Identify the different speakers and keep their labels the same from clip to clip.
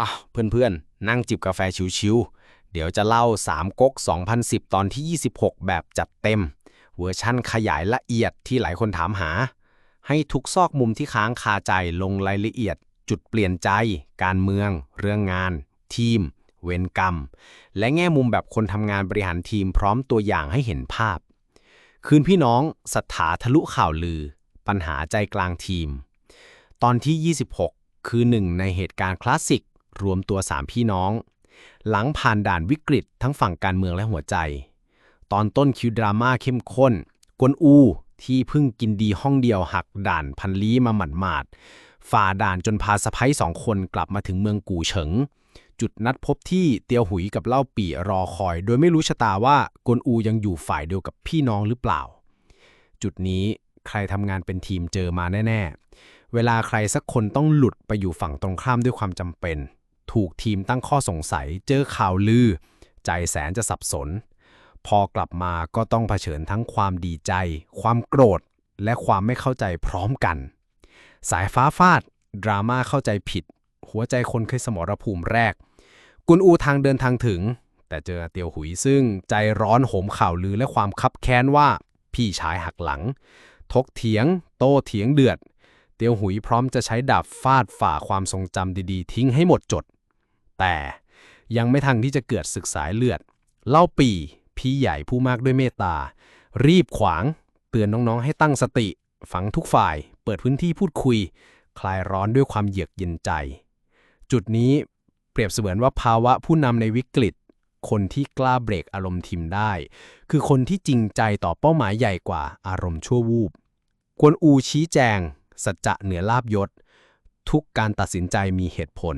Speaker 1: อะเพื่อนๆ นั่งจิบกาแฟชิวๆ เดี๋ยวจะเล่า 3ก๊ก 2010 ตอนที่ 26 แบบจัดเต็ม เวอร์ชั่นขยายละเอียดที่หลายคนถามหา ให้ทุกซอกมุมที่ค้างคาใจลงรายละเอียด จุดเปลี่ยนใจ การเมือง เรื่องงาน ทีม เวรกรรม และแง่มุมแบบคนทำงานบริหารทีมพร้อมตัวอย่างให้เห็นภาพ คืนพี่น้องสถาทะลุข่าวลือ ปัญหาใจกลางทีม ตอนที่ 26 คือหนึ่งในเหตุการณ์คลาสสิก รวมตัวสามพี่น้อง หลังผ่านด่านวิกฤตทั้งฝั่งการเมืองและหัวใจ ตอนต้นคิวดราม่าเข้มข้น กวนอูที่เพิ่งกินดีห้องเดียวหักด่านพันลี้มาหมันหมาดฝ่าด่านจนพาสะพ้ยสองคนกลับมาถึงเมืองกู่เฉิง จุดนัดพบที่เตียวหุยกับเล่าปี่รอคอย โดยไม่รู้ชะตาว่ากวนอูยังอยู่ฝ่ายเดียวกับพี่น้องหรือเปล่า จุดนี้ใครทำงานเป็นทีมเจอมาแน่ ๆ เวลาใครสักคนต้องหลุดไปอยู่ฝั่งตรงข้ามด้วยความจำเป็น ถูกทีมตั้งข้อสงสัย เจอข่าวลือ ใจแสนจะสับสน พอกลับมาก็ต้องเผชิญทั้งความดีใจ ความโกรธ และความไม่เข้าใจพร้อมกัน สายฟ้าฟาด ดราม่าเข้าใจผิด หัวใจคนเคยสมรภูมิแรก กุนอูทางเดินทางถึง แต่เจอเตียวหุยซึ่งใจร้อนโหมข่าวลือและความคับแค้นว่าพี่ชายหักหลัง ทกเถียง โต้เถียงเดือด เตียวหุยพร้อมจะใช้ดาบฟาดฝ่าความทรงจำดีๆ ทิ้งให้หมดจด แต่ยังไม่ทันที่จะเกิดศึกสายเลือด เล่าปี พี่ใหญ่ผู้มากด้วยเมตตา รีบขวาง เตือนน้องๆให้ตั้งสติ ฝังทุกฝ่าย เปิดพื้นที่พูดคุย คลายร้อนด้วยความเยือกเย็นใจ จุดนี้เปรียบเสมือนว่าภาวะผู้นำในวิกฤต คนที่กล้าเบรกอารมณ์ทีมได้ คือคนที่จริงใจต่อเป้าหมายใหญ่กว่าอารมณ์ชั่ววูบกวนอูชี้แจง สัจจะเหนือลาบยศ ทุกการตัดสินใจมีเหตุผล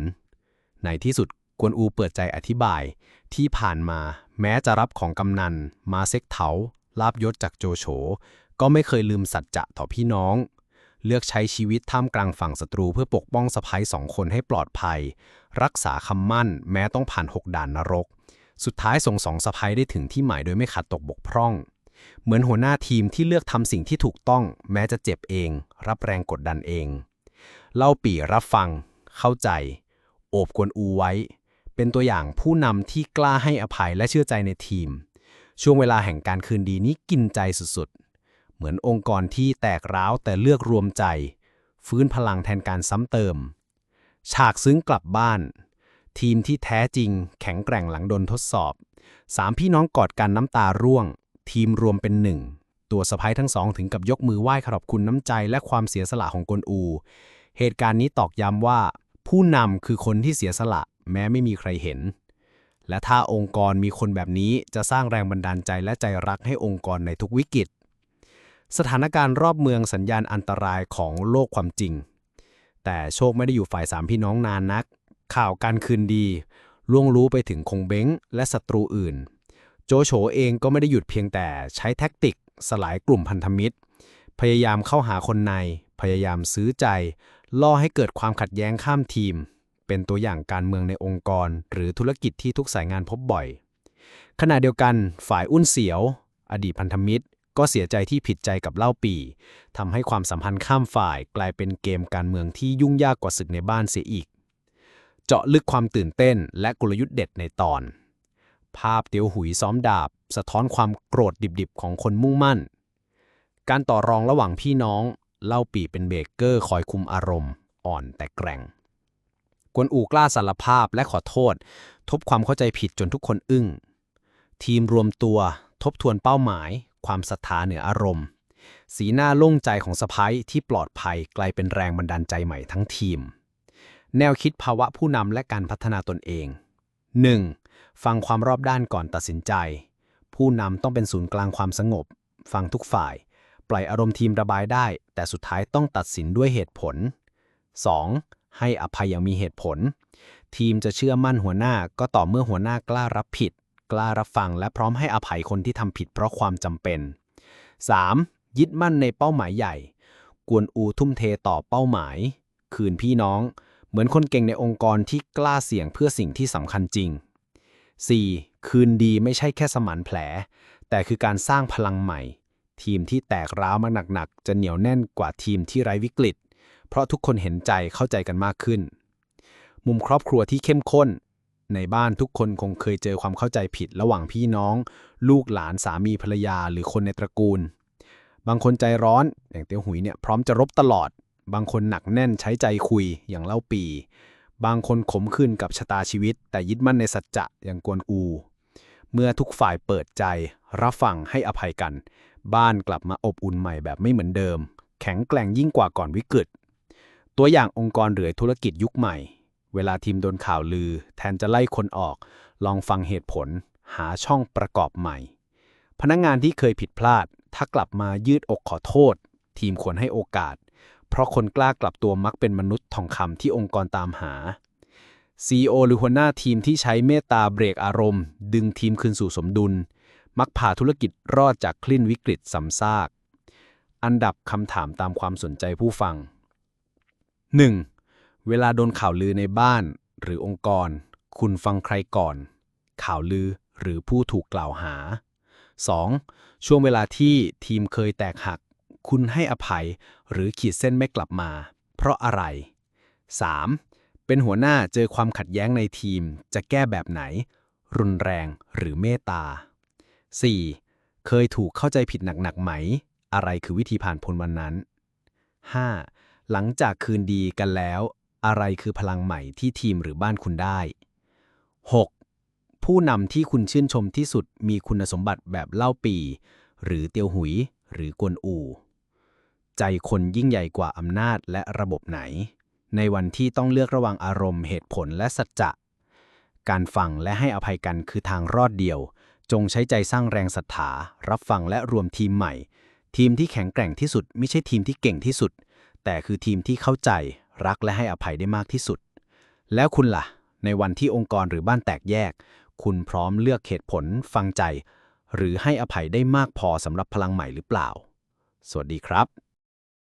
Speaker 1: ในที่สุดกวนอูเปิดใจอธิบาย ที่ผ่านมาแม้จะรับของกำนัน มาเซ็กเถาลาบยศจากโจโฉ ก็ไม่เคยลืมสัจจะต่อพี่น้อง เลือกใช้ชีวิตท่ามกลางฝั่งศัตรูเพื่อปกป้องสะพ้ยสองคนให้ปลอดภัย รักษาคำมั่น แม้ต้องผ่านหกด่านนรก สุดท้ายส่งสองสะพ้ยได้ถึงที่หมายโดยไม่ขาดตกบกพร่อง เหมือนหัวหน้าทีมที่เลือกทำสิ่งที่ถูกต้อง แม้จะเจ็บเอง รับแรงกดดันเอง เล่าปี่รับฟัง เข้าใจ โอบกวนอูไว้ เป็นตัวอย่างผู้นำที่กล้าให้อภัยและเชื่อใจในทีม ช่วงเวลาแห่งการคืนดีนี้กินใจสุดๆ เหมือนองค์กรที่แตกร้าวแต่เลือกรวมใจ ฟื้นพลังแทนการซ้ำเติม ฉากซึ้งกลับบ้าน ทีมที่แท้จริง แข็งแกร่งหลังโดนทดสอบสามพี่น้องกอดกันน้ำตาร่วง ทีมรวมเป็นหนึ่ง ตัวสะพ้ยทั้งสองถึงกับยกมือไหว้ขอบคุณน้ำใจและความเสียสละของกวนอู เหตุการณ์นี้ตอกย้ำว่า ผู้นำคือคนที่เสียสละ แม้ไม่มีใครเห็น และถ้าองค์กรมีคนแบบนี้จะสร้างแรงบันดาลใจและใจรักให้องค์กรในทุกวิกฤต สถานการณ์รอบเมืองสัญญาณอันตรายของโลกความจริง แต่โชคไม่ได้อยู่ฝ่ายสามพี่น้องนานนัก ข่าวการคืนดี ล่วงรู้ไปถึงคงเบ้งและศัตรูอื่น โจโฉเองก็ไม่ได้หยุดเพียงแต่ใช้แท็กติก สลายกลุ่มพันธมิตร พยายามเข้าหาคนใน พยายามซื้อใจ ล่อให้เกิดความขัดแย้งข้ามทีม เป็นตัวอย่างการเมืองในองค์กร หรือธุรกิจที่ทุกสายงานพบบ่อย ขณะเดียวกันฝ่ายอุ้นเสียว อดีตพันธมิตร ก็เสียใจที่ผิดใจกับเล่าปีทำให้ความสัมพันธ์ข้ามฝ่าย กลายเป็นเกมการเมืองที่ยุ่งยากกว่าศึกในบ้านเสียอีก เจาะลึกความตื่นเต้น และกลยุทธ์เด็ดในตอน ภาพเตียวหุยซ้อมดาบ สะท้อนความโกรธดิบๆ ของคนมุ่งมั่น การต่อรองระหว่างพี่น้อง เล่าปีเป็นเบเกอร์คอยคุมอารมณ์ อ่อนแต่แกร่ง กวนอูกล้าสารภาพและขอโทษ ทบความเข้าใจผิดจนทุกคนอึ้ง ทีมรวมตัว ทบทวนเป้าหมาย ความศรัทธาเหนืออารมณ์ สีหน้าโล่งใจของสะพ้ยที่ปลอดภัยกลายเป็นแรงบันดาลใจใหม่ทั้งทีม แนวคิดภาวะผู้นำและการพัฒนาตนเอง 1. ฟังความรอบด้านก่อนตัดสินใจ ผู้นำต้องเป็นศูนย์กลางความสงบ ฟังทุกฝ่าย ปล่อยอารมณ์ทีมระบายได้ แต่สุดท้ายต้องตัดสินด้วยเหตุผล 2. ให้อภัยอย่างมีเหตุผล ทีมจะเชื่อมั่นหัวหน้าก็ต่อเมื่อหัวหน้ากล้ารับผิด กล้ารับฟังและพร้อมให้อภัยคนที่ทำผิดเพราะความจำเป็น 3. ยึดมั่นในเป้าหมายใหญ่ กวนอูทุ่มเทต่อเป้าหมาย คืนพี่น้อง เหมือนคนเก่งในองค์กรที่กล้าเสี่ยงเพื่อสิ่งที่สำคัญจริง 4. คืนดีไม่ใช่แค่สมานแผล แต่คือการสร้างพลังใหม่ ทีมที่แตกร้าวมาหนักๆ จะเหนียวแน่นกว่าทีมที่ไร้วิกฤต เพราะทุกคนเห็นใจเข้าใจกันมากขึ้น มุมครอบครัวที่เข้มข้น ในบ้านทุกคนคงเคยเจอความเข้าใจผิดระหว่างพี่น้อง ลูกหลานสามีภรรยาหรือคนในตระกูล บางคนใจร้อนอย่างเตียวหุยเนี่ยพร้อมจะรบตลอด บางคนหนักแน่นใช้ใจคุยอย่างเล่าปี บางคนขมขื่นกับชะตาชีวิต แต่ยึดมั่นในสัจจะอย่างกวนอู เมื่อทุกฝ่ายเปิดใจรับฟังให้อภัยกัน บ้านกลับมาอบอุ่นใหม่แบบไม่เหมือนเดิม แข็งแกร่งยิ่งกว่าก่อนวิกฤต ตัวอย่างองค์กรหรือธุรกิจยุคใหม่ เวลาทีมโดนข่าวลือ แทนจะไล่คนออก ลองฟังเหตุผล หาช่องประกอบใหม่ พนักงานที่เคยผิดพลาด ถ้ากลับมายืดอกขอโทษ ทีมควรให้โอกาส เพราะคนกล้ากลับตัวมักเป็นมนุษย์ทองคำที่องค์กรตามหา CEO หรือหัวหน้าทีมที่ใช้เมตตาเบรกอารมณ์ ดึงทีมคืนสู่สมดุล มักพาธุรกิจรอดจากคลื่นวิกฤตซ้ำซาก อันดับคำถามตามความสนใจผู้ฟัง 1. เวลาโดนข่าวลือในบ้านหรือองค์กร คุณฟังใครก่อน ข่าวลือหรือผู้ถูกกล่าวหา 2. ช่วงเวลาที่ทีมเคยแตกหัก คุณให้อภัยหรือขีดเส้นไม่กลับมา เพราะอะไร 3. เป็นหัวหน้าเจอความขัดแย้งในทีม จะแก้แบบไหน รุนแรงหรือเมตตา 4. เคยถูกเข้าใจผิดหนักๆไหม อะไรคือวิธีผ่านพ้นวันนั้น 5. หลังจากคืนดีกันแล้ว อะไรคือพลังใหม่ที่ทีมหรือบ้านคุณได้ 6. ผู้นำที่คุณชื่นชมที่สุดมีคุณสมบัติแบบเล่าปี หรือเตียวหุย หรือกวนอู ใจคนยิ่งใหญ่กว่าอำนาจและระบบไหน ในวันที่ต้องเลือกระหว่างอารมณ์เหตุผลและสัจจะ การฟังและให้อภัยกันคือทางรอดเดียว จงใช้ใจสร้างแรงศรัทธารับฟังและรวมทีมใหม่ ทีมที่แข็งแกร่งที่สุด ไม่ใช่ทีมที่เก่งที่สุด แต่คือทีมที่เข้าใจ รักและให้อภัยได้มากที่สุด แล้วคุณล่ะ ในวันที่องค์กรหรือบ้านแตกแยก คุณพร้อมเลือกเหตุผล ฟังใจ หรือให้อภัยได้มากพอสำหรับพลังใหม่หรือเปล่า สวัสดีครับ